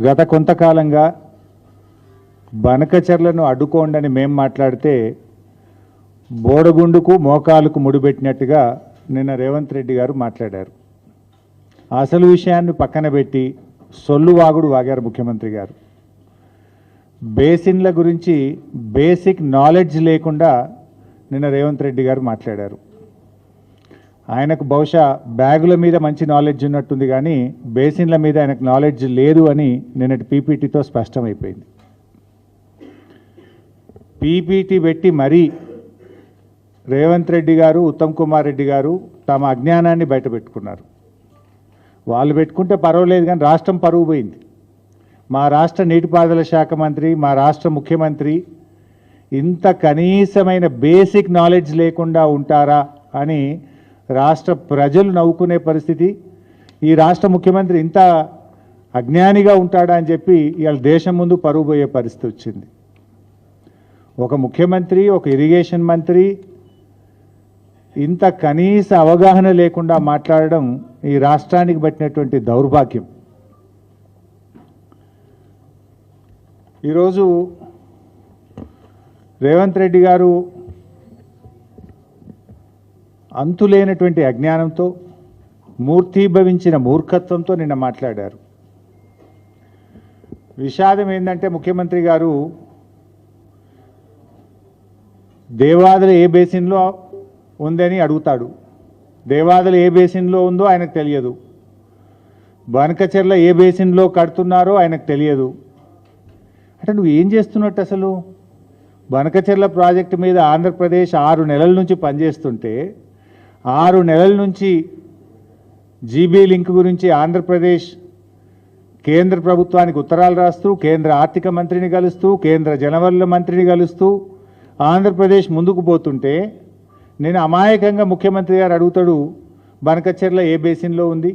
గత కొంతకాలంగా బనకచర్లను అడ్డుకోండని మేము మాట్లాడితే బోడగుండుకు మోకాలుకు ముడిపెట్టినట్టుగా నిన్న రేవంత్ రెడ్డి గారు మాట్లాడారు. అసలు విషయాన్ని పక్కన పెట్టి సొల్లు వాగుడు వాగారు ముఖ్యమంత్రి గారు. బేసిన్ల గురించి బేసిక్ నాలెడ్జ్ లేకుండా నిన్న రేవంత్ రెడ్డి గారు మాట్లాడారు. ఆయనకు బహుశా బ్యాగుల మీద మంచి నాలెడ్జ్ ఉన్నట్టుంది కానీ బేసిన్ల మీద ఆయనకు నాలెడ్జ్ లేదు అని నిన్నటి పీపీటీతో స్పష్టమైపోయింది. పీపీటీ పెట్టి మరీ రేవంత్ రెడ్డి గారు ఉత్తమ్ కుమార్ రెడ్డి గారు తమ అజ్ఞానాన్ని బయటపెట్టుకున్నారు. వాళ్ళు పెట్టుకుంటే పర్వాలేదు కానీ రాష్ట్రం పరువు పోయింది. మా రాష్ట్ర నీటిపారుదల శాఖ మంత్రి మా రాష్ట్ర ముఖ్యమంత్రి ఇంత కనీసమైన బేసిక్ నాలెడ్జ్ లేకుండా ఉంటారా అని రాష్ట్ర ప్రజలు నవ్వుకునే పరిస్థితి ఈ రాష్ట్ర ముఖ్యమంత్రి ఇంత అజ్ఞానిగా ఉంటాడా అని చెప్పి ఇవాళ దేశం ముందు పరువు పోయే పరిస్థితి వచ్చింది. ఒక ముఖ్యమంత్రి ఒక ఇరిగేషన్ మంత్రి ఇంత కనీస అవగాహన లేకుండా మాట్లాడడం ఈ రాష్ట్రానికి పట్టినటువంటి దౌర్భాగ్యం. ఈరోజు రేవంత్ రెడ్డి గారు అంతులేనటువంటి అజ్ఞానంతో మూర్తీభవించిన మూర్ఖత్వంతో నిన్న మాట్లాడారు. విషాదం ఏంటంటే ముఖ్యమంత్రి గారు దేవాదుల ఏ బేసిన్లో ఉందని అడుగుతాడు. దేవాదుల ఏ బేసిన్లో ఉందో ఆయనకు తెలియదు. బనకచెర్ల ఏ బేసిన్లో కడుతున్నారో ఆయనకు తెలియదు. అంటే నువ్వు ఏం చేస్తున్నట్టు అసలు? బనకచెర్ల ప్రాజెక్టు మీద ఆంధ్రప్రదేశ్ ఆరు నెలల నుంచి పనిచేస్తుంటే ఆరు నెలల నుంచి జీబీ లింక్ గురించి ఆంధ్రప్రదేశ్ కేంద్ర ప్రభుత్వానికి ఉత్తరాలు రాస్తూ కేంద్ర ఆర్థిక మంత్రిని కలుస్తూ కేంద్ర జలవనరుల మంత్రిని కలుస్తూ ఆంధ్రప్రదేశ్ ముందుకు పోతుంటే నేను అమాయకంగా ముఖ్యమంత్రి గారు అడుగుతాడు బనకచెర్ల ఏ బేసిన్లో ఉంది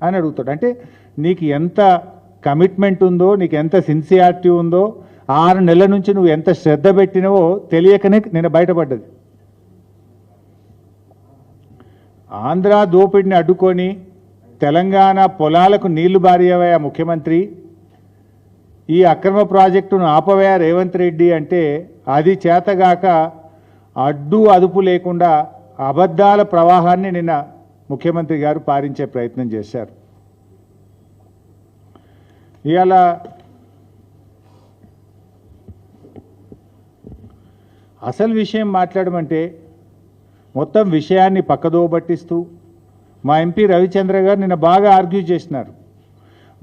అని అడుగుతాడు. అంటే నీకు ఎంత కమిట్మెంట్ ఉందో నీకు ఎంత సిన్సియారిటీ ఉందో ఆరు నెలల నుంచి నువ్వు ఎంత శ్రద్ధ పెట్టినవో తెలియకనే నేను బయటపడ్డది. ఆంధ్ర దోపిడిని అడ్డుకొని తెలంగాణ పొలాలకు నీళ్ళు బారియవయా ముఖ్యమంత్రి. ఈ అక్రమ ప్రాజెక్టును ఆపవయా రేవంత్ రెడ్డి అంటే అది చేతగాక అడ్డు అదుపు లేకుండా అబద్ధాల ప్రవాహాన్ని నిన్న ముఖ్యమంత్రి గారు పారించే ప్రయత్నం చేశారు. ఇవాళ అసలు విషయం మాట్లాడమంటే మొత్తం విషయాన్ని పక్కదోబట్టిస్తూ మా ఎంపీ రవిచంద్ర గారు నిన్న బాగా ఆర్గ్యూ చేసినారు.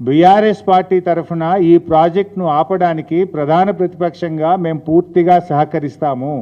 బీఆర్ఎస్ పార్టీ తరఫున ఈ ప్రాజెక్టును ఆపడానికి ప్రధాన ప్రతిపక్షంగా మేము పూర్తిగా సహకరిస్తాము.